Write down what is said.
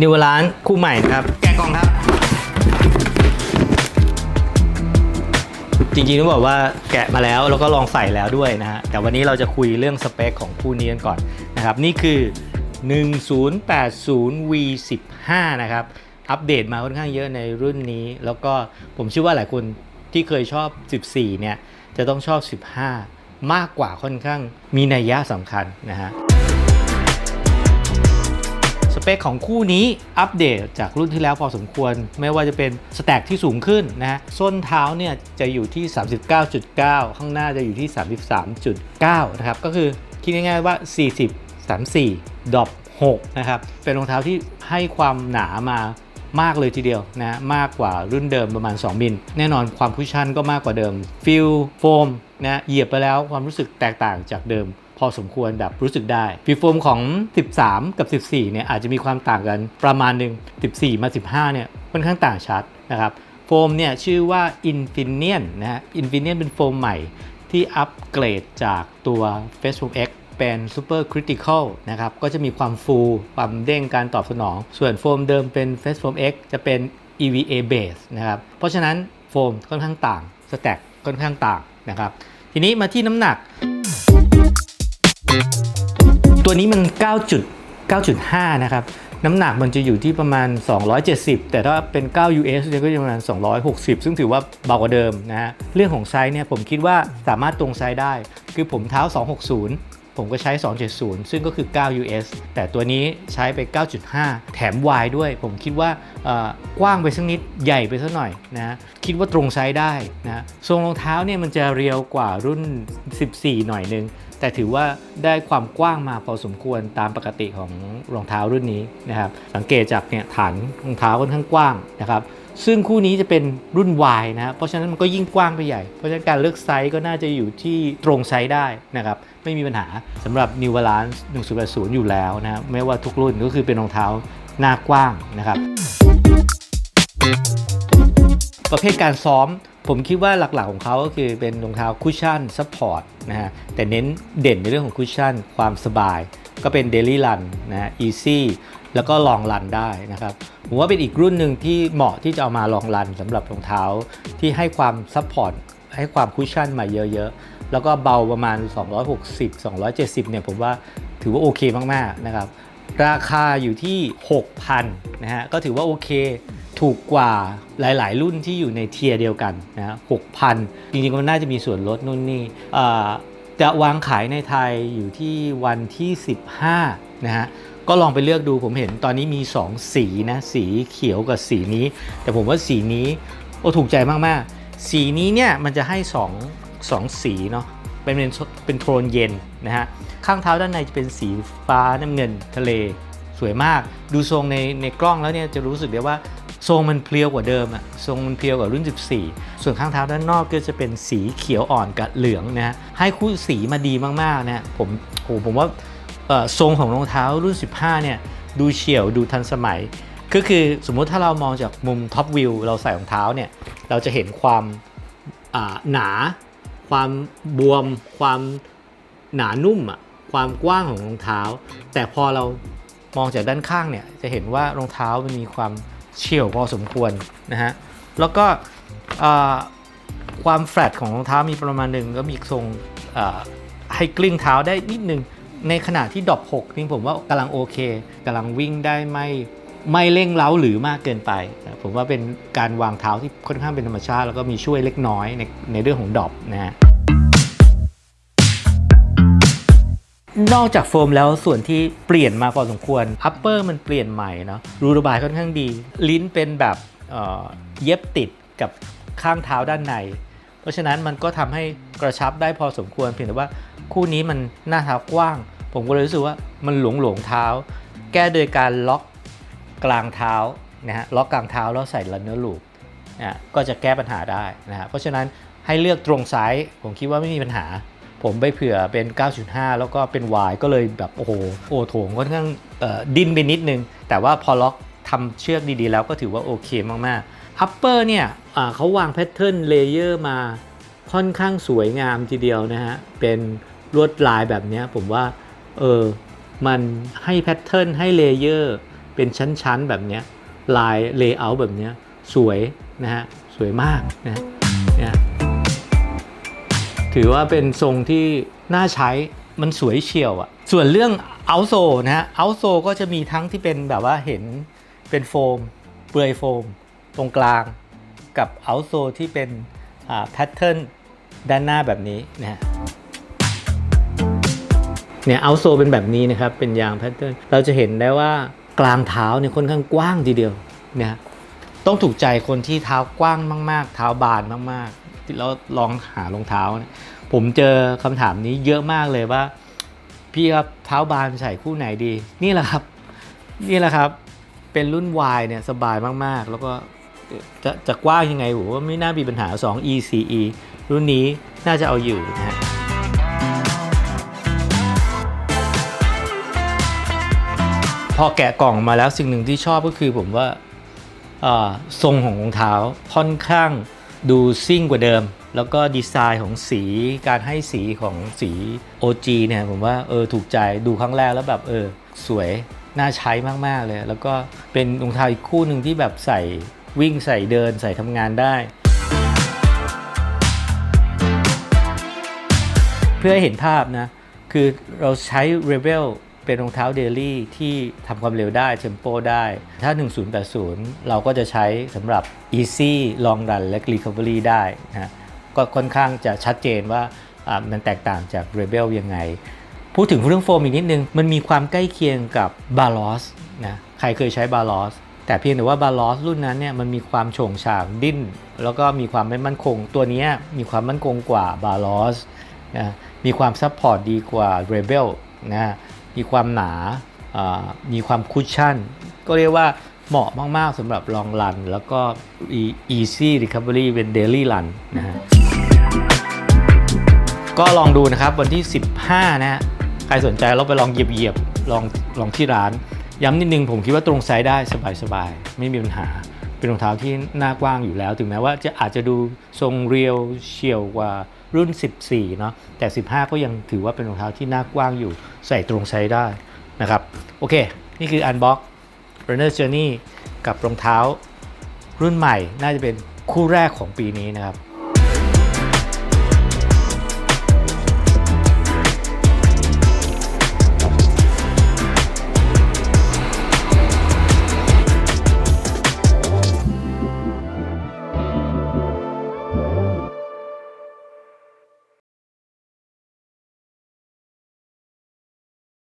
นิวร้านคู่ใหม่นะครับ แกะกล่องครับ จริงๆต้องบอกว่าแกะมาแล้วแล้วก็ลองใส่แล้วด้วยนะฮะ แต่วันนี้เราจะคุยเรื่องสเปคของคู่นี้กันก่อนนะครับ นี่คือ 1080 V15 นะครับ อัปเดตมาค่อนข้างเยอะในรุ่นนี้ แล้วก็ผมเชื่อว่าหลายคนที่เคยชอบ 14 เนี่ย จะต้องชอบ 15 มากกว่าค่อนข้างมีนัยยะสำคัญนะฮะ เปคของคู่นี้อัปเดตจากรุ่นที่แล้วพอสมควร ไม่ว่าจะเป็นสแต็กที่สูงขึ้นนะฮะส้นเท้าเนี่ยจะอยู่ที่ 39.9 ข้างหน้าจะอยู่ที่ 33.9 นะครับ ก็คือคิดง่ายๆว่า 40 34ดอป6นะครับ เป็นรองเท้าที่ให้ความหนามามากเลยทีเดียวนะมากกว่ารุ่นเดิมประมาณ 2 มิล แน่นอนความคุชชั่นก็มากกว่าเดิมฟิลโฟมนะเหยียบไปแล้วความรู้สึกแตกต่างจากเดิม พอสมควรแบบรู้สึกได้ฟิลโฟมของ 13 กับ 14 เนี่ยอาจจะมีความต่างกันประมาณหนึ่ง14 มา 15 เนี่ยค่อนข้างต่างชัดนะครับโฟมเนี่ยชื่อว่า Infineon นะฮะ Infineon เป็นโฟมใหม่ที่อัปเกรดจากตัว Face Foam X เป็น Super Critical นะครับ ก็จะมีความฟูความเด้งการตอบสนอง ส่วนโฟมเดิมเป็น Face Foam X จะเป็น EVA base นะครับ เพราะฉะนั้นโฟมค่อนข้างต่าง สแต็กค่อนข้างต่างนะครับ ทีนี้มาที่น้ำหนัก ตัวนี้มัน 9 9.5 นะครับ น้ำหนักมันจะอยู่ที่ประมาณ 270 แต่ถ้าเป็น 9 US เนี่ยก็จะประมาณ 260 ซึ่งถือว่าเบากว่าเดิมนะฮะ เรื่องของไซส์เนี่ยผมคิดว่าสามารถตรงไซส์ได้ คือผมเท้า 260ผมก็ใช้ 270 ซึ่งก็คือ 9 US แต่ตัวนี้ใช้ไป 9.5 แถม Y ด้วย ผมคิดว่ากว้างไปสักนิด ใหญ่ไปสักหน่อยนะ คิดว่าตรงไซส์ได้นะ ทรงรองเท้าเนี่ยมันจะเรียวกว่ารุ่น 14 หน่อยนึง แต่ถือว่าได้ความกว้างมาพอสมควรตามปกติของรองเท้ารุ่นนี้นะครับ สังเกตจากเนี่ยฐานรองเท้าค่อนข้างกว้างนะครับ ซึ่งคู่นี้จะเป็นรุ่น Y นะ เพราะฉะนั้นมันก็ยิ่งกว้างไปใหญ่ เพราะฉะนั้นการเลือกไซส์ก็น่าจะอยู่ที่ตรงไซส์ได้นะครับ ไม่มีปัญหาสำหรับ New Balance 1080 อยู่แล้วนะครับไม่ว่าทุกรุ่นก็คือเป็นรองเท้าหน้ากว้างนะครับ ประเภทการซ้อม ผมคิดว่าหลักๆของเขาก็คือเป็นรองเท้าคุชชั่นซัพพอร์ตนะฮะแต่เน้นเด่นในเรื่องของคุชชั่นความสบาย ก็เป็นเดลี่รันนะฮะอีซี่แล้วก็ลองรันได้นะครับผมว่าเป็นอีกรุ่นหนึ่งที่เหมาะที่จะเอามาลองรันสำหรับรองเท้าที่ให้ความซัพพอร์ตให้ความคุชชั่นมาเยอะๆ แล้วก็เบาประมาณ 260 270 เนี่ยผมว่าถือว่าโอเคมากๆนะครับ ราคาอยู่ที่ 6,000 นะฮะ ก็ถือว่าโอเค ถูกกว่าหลาย ๆ รุ่นที่อยู่ในเทียร์เดียวกันนะฮะ6,000จริง ๆ มันน่าจะมีส่วนลดนู่นนี่อ่าจะวางขายในไทยอยู่ที่วันที่ 15 นะฮะ ก็ลองไปเลือกดูผมเห็นตอนนี้มี 2 สีนะ สีเขียวกับสีนี้ แต่ผมว่าสีนี้โอ้ถูกใจมาก ๆ สีนี้เนี่ยมันจะให้ 2 2 สีเนาะเป็นเป็นเป็นโทนเย็นนะฮะ ข้างเท้าด้านในจะเป็นสีฟ้าน้ำเงินทะเลสวยมาก ดูทรงในในกล้องแล้วเนี่ยจะรู้สึกได้ว่า ทรงมันเพรียวกว่าเดิมอะทรงมันเพรียวกว่ารุ่น 14 ส่วนข้างเท้าด้านนอกก็จะเป็นสีเขียวอ่อนกับเหลืองนะฮะให้คู่สีมาดีมากๆนะผมโหผมว่าเออทรงของรองเท้ารุ่น 15 เนี่ยดูเฉียวดูทันสมัย ก็คือสมมุติถ้าเรามองจากมุมท็อปวิวเราใส่รองเท้าเนี่ยเราจะเห็นความอ่าหนา ความบวม ความหนานุ่มอะความกว้างของรองเท้า แต่พอเรามองจากด้านข้างเนี่ยจะเห็นว่ารองเท้ามันมีความ เฉียวพอสมควรนะฮะ แล้วก็ความแฟลตของรองเท้ามีประมาณหนึ่งก็มีทรงให้กลิ้งเท้าได้นิดนึง ในขณะที่ดรอป6นี่ผมว่ากำลังโอเคกำลังวิ่งได้ไม่ไม่เร่งเร้าหรือมากเกินไป ผมว่าเป็นการวางเท้าที่ค่อนข้างเป็นธรรมชาติ แล้วก็มีช่วยเล็กน้อยในในเรื่องของดรอปนะฮะ นอกจากโฟมแล้วส่วนที่เปลี่ยนมาพอสมควรอัปเปอร์มันเปลี่ยนใหม่เนาะรูระบายค่อนข้างดี ลิ้นเป็นแบบเเย็บติดกับข้างเท้าด้านใน เพราะฉะนั้นมันก็ทำให้กระชับได้พอสมควร เพียงแต่ว่าคู่นี้มันหน้าเท้ากว้าง ผมก็เลยรู้สึกว่ามันหลวงหลวงเท้า แก้โดยการล็อกกลางเท้านะฮะล็อกกลางเท้าแล้วใส่ลันเนอร์ลูปนะก็จะแก้ปัญหาได้นะฮะเพราะฉะนั้นให้เลือกตรงไซส์ผมคิดว่าไม่มีปัญหา ผมไปเผื่อเป็น 9.5 แล้วก็เป็น Y ก็เลยแบบโอ้โหโอ้โถงค่อนข้างดิ้นไปนิดนึง แต่ว่าพอล็อกทำเชือกดีๆ แล้วก็ถือว่าโอเคมากๆ Upper เนี่ยเขาวางแพทเทิร์นเลเยอร์มาค่อนข้างสวยงามทีเดียวนะฮะ เป็นลวดลายแบบนี้ผมว่าเออมันให้แพทเทิร์นให้เลเยอร์เป็นชั้นๆแบบนี้ลายเลเยอร์แบบนี้สวยนะฮะ สวยมากนะเนี่ย ถือว่าเป็นทรงที่น่าใช้มันสวยเฉียวอะ่ะส่วนเรื่องเอาโซนะฮะเอาโซก็จะมีทั้งที่เป็นแบบว่าเห็นเป็นโฟม เปลือยโฟม ตรงกลาง กับเอาโซที่เป็นแพทเทิร์นด้านหน้าแบบนี้นะฮะเนี่ยเอาโซเป็นแบบนี้นะครับ เป็นยางแพทเทิร์นเราจะเห็นได้ว่ากลางเท้าเนี่ยค่อนข้างกว้างทีเดียวเนี่ยต้องถูกใจคนที่เท้ากว้างมาก ๆ เท้าบานมากๆ ที่เราลองหารองเท้า ผมเจอคำถามนี้เยอะมากเลยว่า พี่ครับเท้าบานใส่คู่ไหนดี นี่แหละครับ นี่แหละครับ เป็นรุ่น Y เนี่ยสบายมากๆ แล้วก็จะจะกว้างยังไงผมว่าไม่น่ามีปัญหา 2 ECE รุ่นนี้น่าจะเอาอยู่นะฮะพอแกะกล่องมาแล้วสิ่งหนึ่งที่ชอบก็คือผมว่าอ่าทรงของรองเท้าค่อนข้าง ดูซิ่งกว่าเดิม แล้วก็ดีไซน์ของสีการให้สีของสี OG เนี่ยผมว่าเออถูกใจดูครั้งแรกแล้วแบบเออสวยน่าใช้มาก ๆ เลย แล้วก็เป็นรองเท้าอีกคู่หนึ่งที่แบบใส่วิ่งใส่เดินใส่ทำงานได้ เพื่อให้เห็นภาพนะ คือเราใช้ Rebel เป็นรองเท้าเดลี่ที่ทำความเร็วได้เทมโปได้ ถ้า 1080 เราก็จะใช้สำหรับ Easy Long Run และ Recovery ได้นะก็ค่อนข้างจะชัดเจนว่ามันแตกต่างจาก Rebel ยังไง พูดถึงเรื่องโฟมอีกนิดนึง มันมีความใกล้เคียงกับบาลอสนะใครเคยใช้บาลอสแต่เพียงแต่ว่าบาลอสรุ่นนั้นเนี่ยมันมีความโฉงฉางดิ้น แล้วก็มีความไม่มั่นคง ตัวนี้มีความมั่นคงกว่าบาลอสนะมีความซัพพอร์ตดีกว่า Rebel นะ มีความหนา มีความคุชชั่น ก็เรียกว่าเหมาะมาก ๆสำหรับลองรัน แล้วก็ easy recovery เป็น daily run นะฮะก็ลองดูนะครับวันที่ 15 นะฮะใครสนใจเราไปลองหยียบเหยียบๆลองลองที่ร้าน ย้ำนิดนึงผมคิดว่าตรงไซส์ได้สบายๆ ไม่มีปัญหาเป็นรองเท้าที่หน้ากว้างอยู่แล้ว ถึงแม้ว่าจะอาจจะดูทรงเรียวเฉียวกว่า รุ่น 14 เนาะแต่ 15 ก็ยังถือว่าเป็นรองเท้าที่น่ากว้างอยู่ใส่ตรงไซส์ได้นะครับ โอเค นี่คือ Unbox Runner Journey กับรองเท้ารุ่นใหม่น่าจะเป็นคู่แรกของปีนี้นะครับ